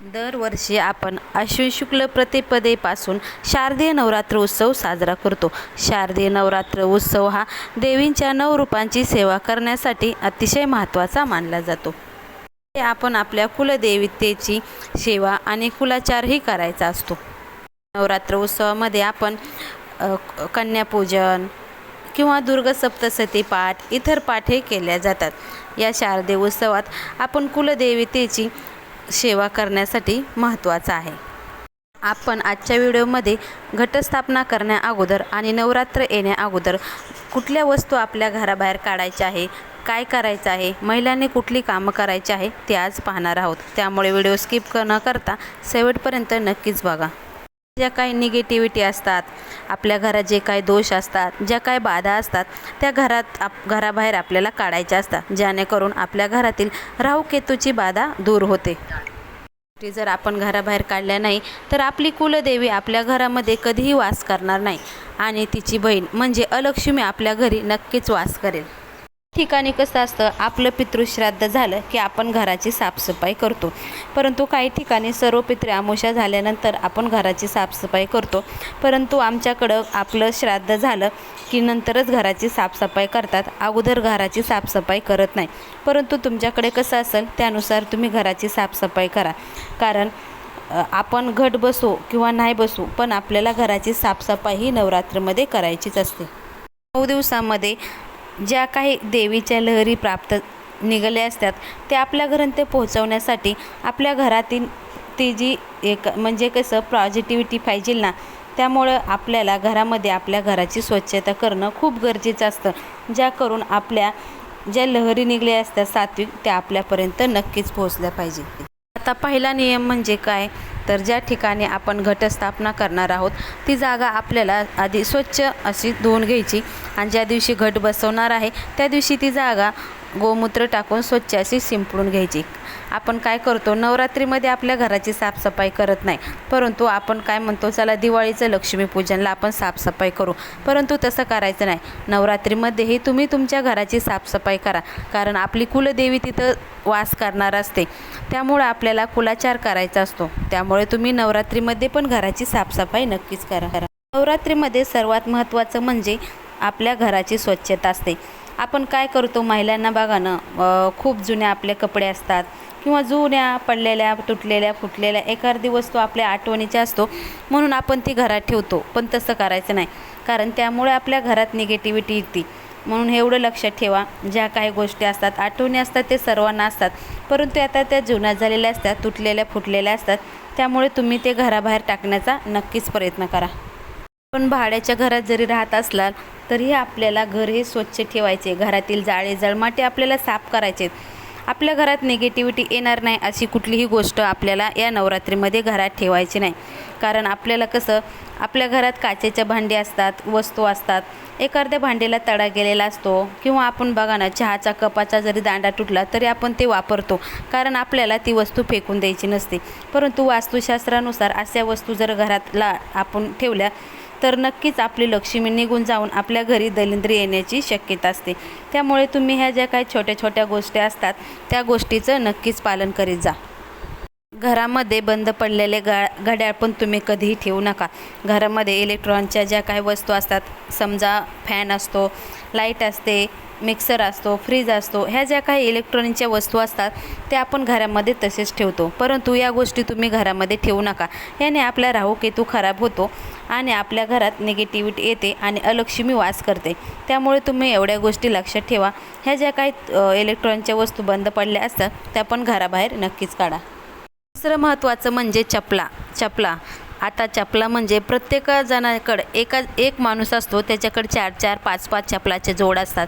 दरवर्षी आपण अश्विन शुक्ल प्रतिपदेपासून शारदीय नवरात्र उत्सव साजरा करतो. शारदीय नवरात्र उत्सव हा देवींच्या नऊ रूपांची सेवा करण्यासाठी अतिशय महत्त्वाचा मानला जातो. ते आपण आपल्या कुलदेवतेची सेवा आणि कुलाचारही करायचा असतो. नवरात्र उत्सवामध्ये आपण कन्यापूजन किंवा दुर्ग सप्तसती पाठ इतर पाठही केल्या जातात. या शारदीय उत्सवात आपण कुलदेवतेची सेवा करण्यासाठी महत्त्वाचा आहे. आपण आजच्या व्हिडिओमध्ये घटस्थापना करण्या अगोदर आणि नवरात्र येण्या अगोदर कुठल्या वस्तू आपल्या घराबाहेर काढायच्या आहे काय करायचं आहे महिलांनी कुठली कामं करायची आहे ते आज पाहणार आहोत. त्यामुळे व्हिडिओ स्किप न करता शेवटपर्यंत नक्कीच बघा. ज्या काही निगेटिव्हिटी असतात आपल्या घरात जे काही दोष असतात ज्या काही बाधा असतात त्या घरात आप घराबाहेर आपल्याला काढायच्या असतात. जेणेकरून आपल्या घरातील राहू केतूची बाधा दूर होते. ती जर आपण घराबाहेर काढल्या नाही तर आपली कुलदेवी आपल्या घरामध्ये कधीही वास करणार नाही. आणि तिची बहीण म्हणजे अलक्ष्मी आपल्या घरी नक्कीच वास करेल. ठिकाणी कसं असतं आपलं पितृश्राद्ध झालं की आपण घराची साफसफाई करतो. परंतु काही ठिकाणी सर्व पितृ आमुषा झाल्यानंतर आपण घराची साफसफाई करतो. परंतु आमच्याकडं आपलं श्राद्ध झालं की नंतरच घराची साफसफाई करतात. अगोदर घराची साफसफाई करत नाही. परंतु तुमच्याकडे कसं असेल त्यानुसार तुम्ही घराची साफसफाई करा. कारण आपण घट बसू किंवा नाही बसू पण आपल्याला घराची साफसफाई ही नवरात्रीमध्ये करायचीच असते. नऊ दिवसामध्ये ज्या काही देवीच्या लहरी प्राप्त निघाल्या असतात ते आपल्या घरात ते पोहोचवण्यासाठी आपल्या घरातील ती जी एक म्हणजे कसं पॉझिटिव्हिटी पाहिजे ना त्यामुळं आपल्याला घरामध्ये आपल्या घराची स्वच्छता करणं खूप गरजेचं असतं ज्या करून आपल्या ज्या लहरी निघल्या असतात सात्विक त्या आपल्यापर्यंत नक्कीच पोहोचल्या पाहिजे. आता पहिला नियम म्हणजे काय? तर ज्या ठिकाणी आपण घटस्थापना करणार आहोत ती जागा आपल्याला आधी स्वच्छ अशी धुवून घ्यायची आणि ज्या दिवशी घट बसवणार आहे त्या दिवशी ती जागा गोमूत्र टाकून स्वच्छ अशी शिंपडून घ्यायची. आपण काय करतो नवरात्रीमध्ये आपल्या घराची साफसफाई करत नाही. परंतु आपण काय म्हणतो चला दिवाळीचं लक्ष्मीपूजनला आपण साफसफाई करू. परंतु तसं करायचं नाही. नवरात्रीमध्येही तुम्ही तुमच्या घराची साफसफाई करा. कारण आपली कुलदेवी तिथं वास करणार असते. त्यामुळे आपल्याला कुलाचार करायचा असतो. त्यामुळे तुम्ही नवरात्रीमध्ये पण घराची साफसफाई नक्कीच करा. करा नवरात्रीमध्ये सर्वात महत्त्वाचं म्हणजे आपल्या घराची स्वच्छता असते. आपण काय करतो महिलांना बघा ना खूप जुन्या आपले कपडे असतात किंवा जुन्या पडलेल्या तुटलेल्या फुटलेल्या एखादी वस्तू आपल्या आठवणीच्या असतो म्हणून आपण ती घरात ठेवतो पण तसं करायचं नाही. कारण त्यामुळे आपल्या घरात निगेटिव्हिटी येते. म्हणून एवढं लक्षात ठेवा ज्या काही गोष्टी असतात आठवणी असतात ते सर्वांना असतात परंतु आता त्या जुन्या झालेल्या असतात तुटलेल्या फुटलेल्या असतात त्यामुळे तुम्ही ते घराबाहेर टाकण्याचा नक्कीच प्रयत्न करा. पण भाड्याच्या घरात जरी राहत असलाल तरी आपल्याला घर हे स्वच्छ ठेवायचे. घरातील जाळे जळमाटे आपल्याला साफ करायचे आपल्या घरात निगेटिव्हिटी येणार नाही अशी कुठलीही गोष्ट आपल्याला या नवरात्रीमध्ये घरात ठेवायची नाही. कारण आपल्याला कसं आपल्या घरात काचेच्या भांडी असतात वस्तू असतात. एखाद्या भांडीला तडा गेलेला असतो किंवा आपण बघा ना चहाचा कपाचा जरी दांडा तुटला तरी आपण ते वापरतो. कारण आपल्याला ती वस्तू फेकून द्यायची नसते. परंतु वास्तुशास्त्रानुसार अशा वस्तू जर घरातला आपण ठेवल्या तर नक्कीच आपली लक्ष्मी निघून जाऊन आपल्या घरी दलिंद्री येण्याची शक्यता असते. त्यामुळे तुम्ही ह्या ज्या काही छोट्या छोट्या गोष्टी असतात त्या गोष्टीचं नक्कीच पालन करीत जा. घरामध्ये बंद पडलेले गा घड्याळ पण तुम्ही कधीही ठेवू नका. घरामध्ये इलेक्ट्रॉनच्या ज्या काही वस्तू असतात समजा फॅन असतो लाइट असते मिक्सर असतो फ्रीज असतो ह्या ज्या काही इलेक्ट्रॉनिकच्या वस्तू असतात त्या आपण घरामध्ये तसेच ठेवतो. परंतु या गोष्टी तुम्ही घरामध्ये ठेवू नका. याने आपला राहू केतू खराब होतो आणि आपल्या घरात निगेटिव्हिटी येते आणि अलक्ष्मी वास करते. त्यामुळे तुम्ही एवढ्या गोष्टी लक्षात ठेवा. ह्या ज्या काही इलेक्ट्रॉनिकच्या वस्तू बंद पडल्या असतात त्या पण घराबाहेर नक्कीच काढा. दुसरं महत्त्वाचं म्हणजे चपला. चपला. आता चपला म्हणजे प्रत्येक जणाकडे एका एक माणूस असतो त्याच्याकडे चार चार पाच पाच चपलाचे जोड असतात.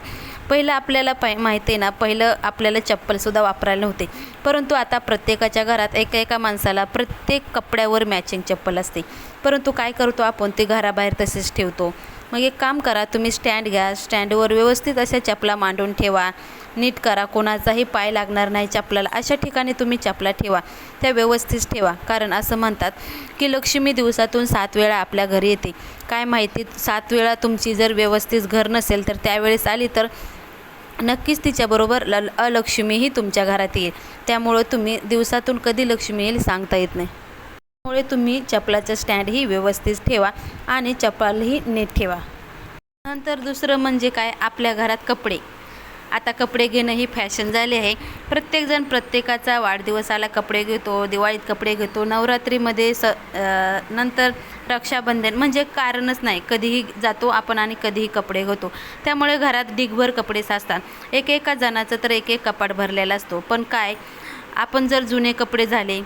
पहिलं आपल्याला पाय माहिती आहे ना पहिलं आपल्याला चप्पलसुद्धा वापरायला नव्हते. परंतु आता प्रत्येकाच्या घरात एका एका माणसाला प्रत्येक कपड्यावर मॅचिंग चप्पल असते. परंतु काय करतो आपण? ते घराबाहेर तसेच ठेवतो. मग एक काम करा तुम्ही स्टँड घ्या. स्टँडवर व्यवस्थित अशा चपला मांडून ठेवा. नीट करा. कोणाचाही पाय लागणार नाही चपलाला. अशा ठिकाणी तुम्ही चपला ठेवा. त्या व्यवस्थित ठेवा. कारण असं म्हणतात की लक्ष्मी दिवसातून सात वेळा आपल्या घरी येते. काय माहिती? सात वेळा तुमची जर व्यवस्थित घर नसेल तर त्यावेळेस आली तर नक्कीच तिच्याबरोबर ल अलक्ष्मीही तुमच्या घरात येईल. त्यामुळं तुम्ही दिवसातून कधी लक्ष्मी येईल सांगता येत नाही. त्यामुळे तुम्ही चपलाचं स्टँडही व्यवस्थित ठेवा आणि चप्पलही नीट ठेवा. नंतर दुसरं म्हणजे काय? आपल्या घरात कपडे. आता कपडे घेणं ही फॅशन झाली आहे. प्रत्येकजण प्रत्येकाचा वाढदिवसाला कपडे घेतो दिवाळीत कपडे घेतो नवरात्रीमध्ये स नंतर रक्षाबंधन म्हणजे कारणच नाही. कधीही जातो आपण आणि कधीही कपडे घेतो त्यामुळे घरात डिगभर कपडे साचतात. एक एका जणाचं तर एक एक कपाट भरलेला असतो. पण काय? आपण जर जुने कपडे झाले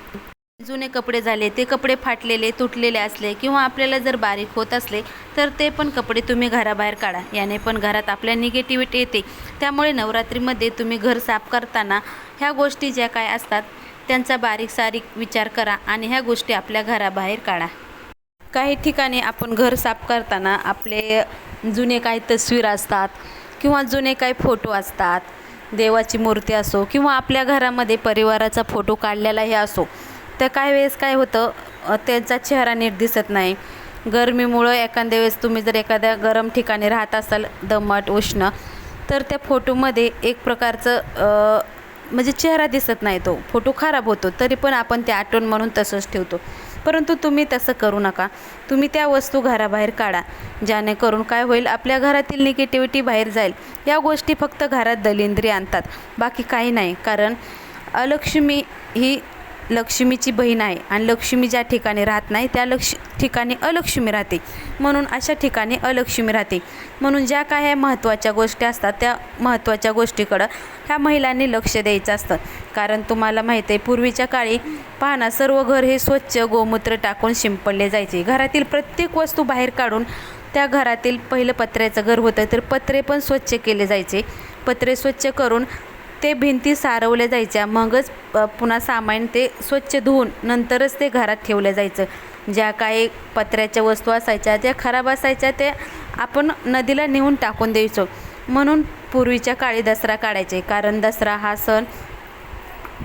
जुने कपडे झाले ते कपडे फाटलेले तुटलेले असले किंवा आपल्याला जर बारीक होत असले तर ते पण कपडे तुम्ही घराबाहेर काढा. याने पण घरात आपल्या निगेटिव्हिटी येते. त्यामुळे नवरात्रीमध्ये तुम्ही घर साफ करताना ह्या गोष्टी ज्या काय असतात त्यांचा बारीक सारीक विचार करा आणि ह्या गोष्टी आपल्या घराबाहेर काढा. काही ठिकाणी आपण घर साफ करताना आपले जुने काही तस्वीर असतात किंवा जुने काही फोटो असतात देवाची मूर्ती असो किंवा आपल्या घरामध्ये परिवाराचा फोटो काढलेलाही असो तर काही वेळेस काय होतं त्यांचा चेहरा नीट दिसत नाही. गरमीमुळं एखाद्या वेळेस तुम्ही जर एखाद्या गरम ठिकाणी राहत असाल दमट उष्ण तर त्या फोटोमध्ये एक प्रकारचं म्हणजे चेहरा दिसत नाही तो. फोटो खराब होतो तरी पण आपण ते आठवण म्हणून तसंच ठेवतो. परंतु तुम्ही तसं करू नका. तुम्ही त्या वस्तू घराबाहेर काढा जेणेकरून काय होईल आपल्या घरातील निगेटिव्हिटी बाहेर जाईल. या गोष्टी फक्त घरात दलिंद्री आणतात. बाकी काही नाही. कारण अलक्ष्मी ही लक्ष्मीची बहीण आहे आणि लक्ष्मी ज्या ठिकाणी राहत नाही त्या लक्ष ठिकाणी अलक्ष्मी राहते. म्हणून अशा ठिकाणी अलक्ष्मी राहते. म्हणून ज्या काय ह्या महत्त्वाच्या गोष्टी असतात त्या महत्त्वाच्या गोष्टीकडं ह्या महिलांनी लक्ष द्यायचं असतं. कारण तुम्हाला माहीत आहे पूर्वीच्या काळी पाहना सर्व घर हे स्वच्छ गोमूत्र टाकून शिंपडले जायचे. घरातील प्रत्येक वस्तू बाहेर काढून त्या घरातील पहिलं पत्र्याचं घर होतं तर पत्रे पण स्वच्छ केले जायचे. पत्रे स्वच्छ करून ते भिंती सारवल्या जायच्या. मगच पुन्हा सामान ते स्वच्छ धुवून नंतरच ते घरात ठेवलं जायचं. ज्या काही पत्र्याच्या वस्तू असायच्या त्या खराब असायच्या ते आपण नदीला नेऊन टाकून द्यायचो. म्हणून पूर्वीच्या काळी दसरा काढायचे. कारण दसरा हा सण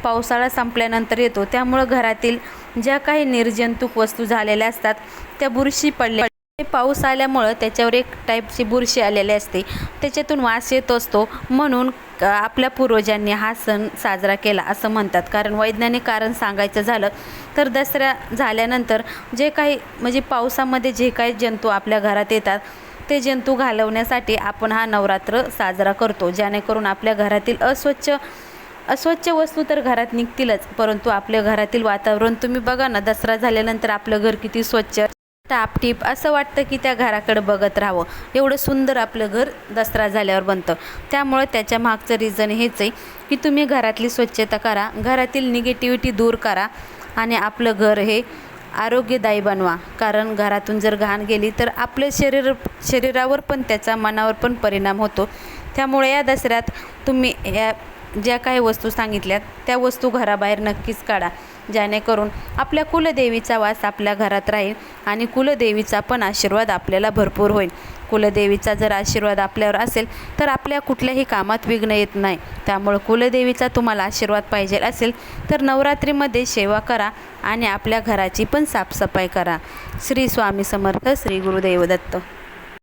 पावसाळा संपल्यानंतर येतो. त्यामुळं घरातील ज्या काही निर्जंतुक वस्तू झालेल्या असतात त्या बुरशी पडल्या पाऊस आल्यामुळं त्याच्यावर एक टाईपची बुरशी आलेली असते. त्याच्यातून वास येत असतो. म्हणून आपल्या पूर्वजांनी हा सण साजरा केला असं म्हणतात. कारण वैज्ञानिक कारण सांगायचं झालं तर दसऱ्या झाल्यानंतर जे काही म्हणजे पावसामध्ये जे काही जंतू आपल्या घरात येतात ते जंतू घालवण्यासाठी आपण हा नवरात्र साजरा करतो. जेणेकरून आपल्या घरातील अस्वच्छ अस्वच्छ वस्तू तर घरात निघतीलच. परंतु आपल्या घरातील वातावरण तुम्ही बघा ना दसरा झाल्यानंतर आपलं घर किती स्वच्छ टापटीप असं वाटतं की त्या घराकडे बघत राहावं. एवढं सुंदर आपलं घर दसरा झाल्यावर बनतं. त्यामुळे त्याच्या मागचं रिझन हेच आहे की तुम्ही घरातली स्वच्छता करा घरातील निगेटिव्हिटी दूर करा आणि आपलं घर हे आरोग्यदायी बनवा. कारण घरातून जर घाण गेली तर आपलं शरीर शरीरावर पण त्याचा मनावर पण परिणाम होतो. त्यामुळे या दसऱ्यात तुम्ही या ज्या काही वस्तू सांगितल्यात त्या वस्तू घराबाहेर नक्कीच काढा. जेणेकरून आपल्या कुलदेवीचा वास आपल्या घरात राहील आणि कुलदेवीचा पण आशीर्वाद आपल्याला भरपूर होईल. कुलदेवीचा जर आशीर्वाद आपल्यावर असेल तर आपल्या कुठल्याही कामात विघ्न येत नाही. त्यामुळं कुलदेवीचा तुम्हाला आशीर्वाद पाहिजे असेल तर नवरात्रीमध्ये सेवा करा आणि आपल्या घराची पण साफसफाई करा. श्री स्वामी समर्थ श्री गुरुदेव दत्त.